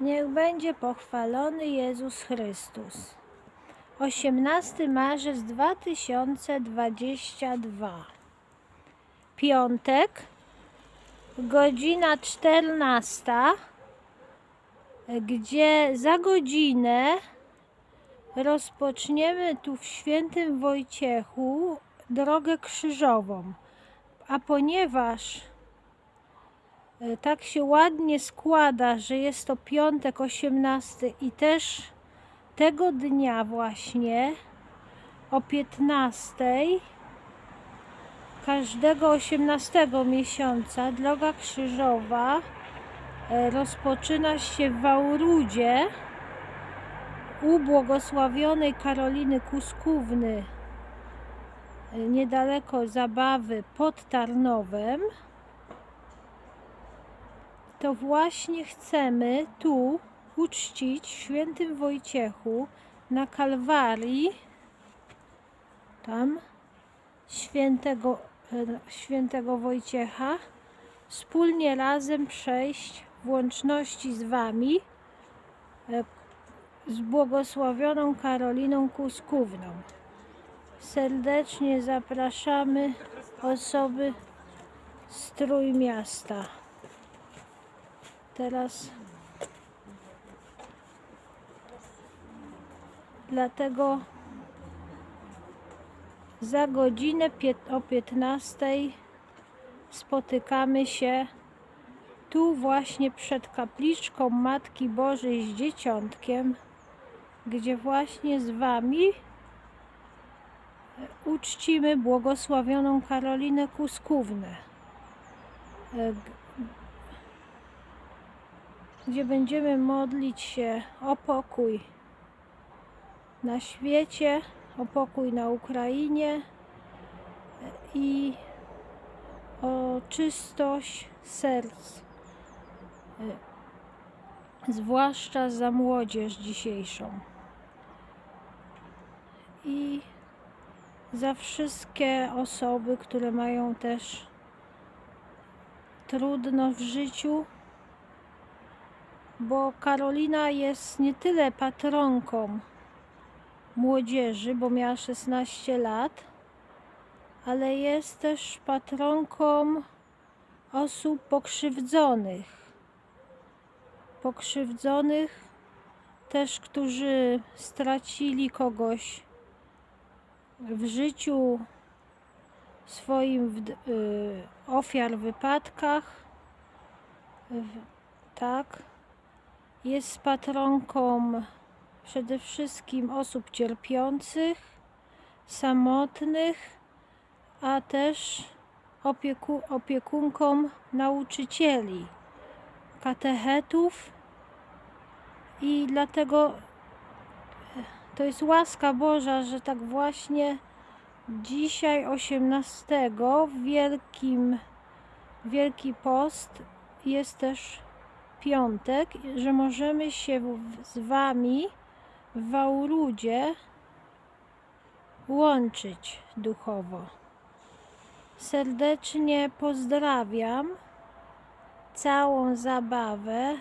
Niech będzie pochwalony Jezus Chrystus. 18 marzec 2022. Piątek, godzina 14, gdzie za godzinę rozpoczniemy tu w Świętym Wojciechu drogę krzyżową. A ponieważ tak się ładnie składa, że jest to piątek 18 i też tego dnia właśnie o 15 każdego 18 miesiąca droga krzyżowa e, rozpoczyna się w Wałrudzie u błogosławionej Karoliny Kuskówny e, niedaleko Zabawy pod Tarnowem to właśnie chcemy tu uczcić Świętym Wojciechu na Kalwarii tam świętego, świętego Wojciecha wspólnie razem przejść w łączności z Wami e, z błogosławioną Karoliną Kuskówną. Serdecznie zapraszamy osoby z Trójmiasta. Teraz. Dlatego za godzinę o 15 spotykamy się tu właśnie przed kapliczką Matki Bożej z Dzieciątkiem, gdzie właśnie z Wami uczcimy błogosławioną Karolinę Kuskównę, gdzie będziemy modlić się o pokój na świecie, o pokój na Ukrainie i o czystość serc, e, zwłaszcza za młodzież dzisiejszą. I za wszystkie osoby, które mają też trudno w życiu, bo Karolina jest nie tyle patronką młodzieży, bo miała 16 lat, ale jest też patronką osób pokrzywdzonych. Pokrzywdzonych też, którzy stracili kogoś w życiu swoim, w, y, ofiar w wypadkach. W, tak. Jest patronką przede wszystkim osób cierpiących, samotnych, a też opieku, opiekunką nauczycieli, katechetów. I dlatego e, to jest łaska Boża, że tak właśnie dzisiaj 18 w Wielkim Wielki Post jest też piątek, że możemy się z Wami w Wałrudzie łączyć duchowo. Serdecznie pozdrawiam całą zabawę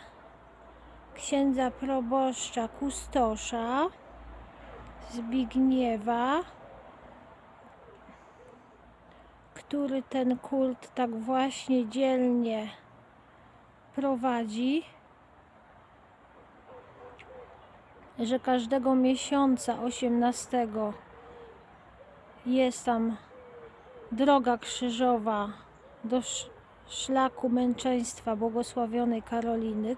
księdza proboszcza Kustosza Zbigniewa, który ten kult tak właśnie dzielnie prowadzi, że każdego miesiąca 18 jest tam droga krzyżowa do sz- szlaku męczeństwa błogosławionej Karoliny.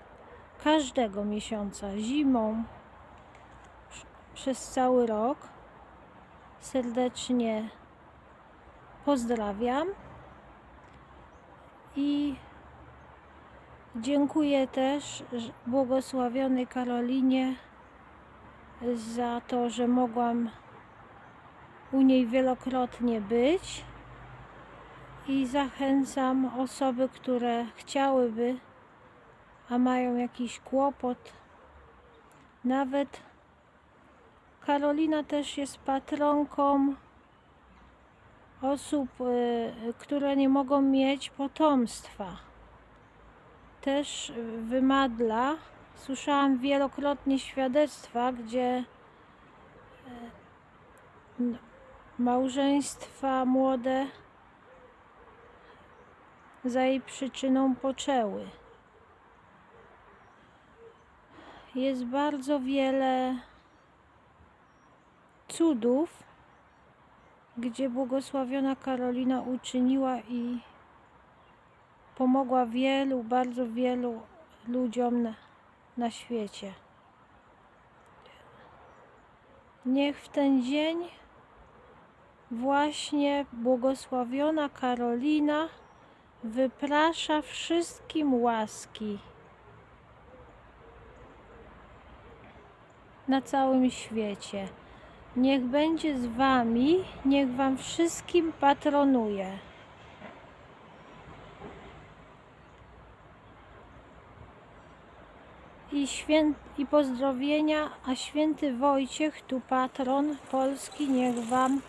Każdego miesiąca, zimą, przez cały rok. Serdecznie pozdrawiam i Dziękuję też błogosławionej Karolinie za to, że mogłam u niej wielokrotnie być i zachęcam osoby, które chciałyby, a mają jakiś kłopot. Nawet Karolina też jest patronką osób, y, które nie mogą mieć potomstwa też wymadla Słyszałam wielokrotnie świadectwa, gdzie e, małżeństwa młode za jej przyczyną poczęły. Jest bardzo wiele cudów, gdzie błogosławiona Karolina uczyniła i pomogła wielu, bardzo wielu ludziom na, na świecie. Niech w ten dzień właśnie błogosławiona Karolina wyprasza wszystkim łaski na całym świecie. Niech będzie z wami, niech wam wszystkim patronuje. I, I pozdrowienia, a święty Wojciech, tu patron Polski, niech wam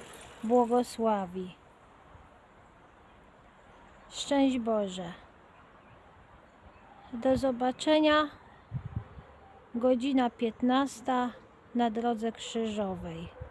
błogosławi. Szczęść Boże. Do zobaczenia. Godzina 15 na drodze krzyżowej.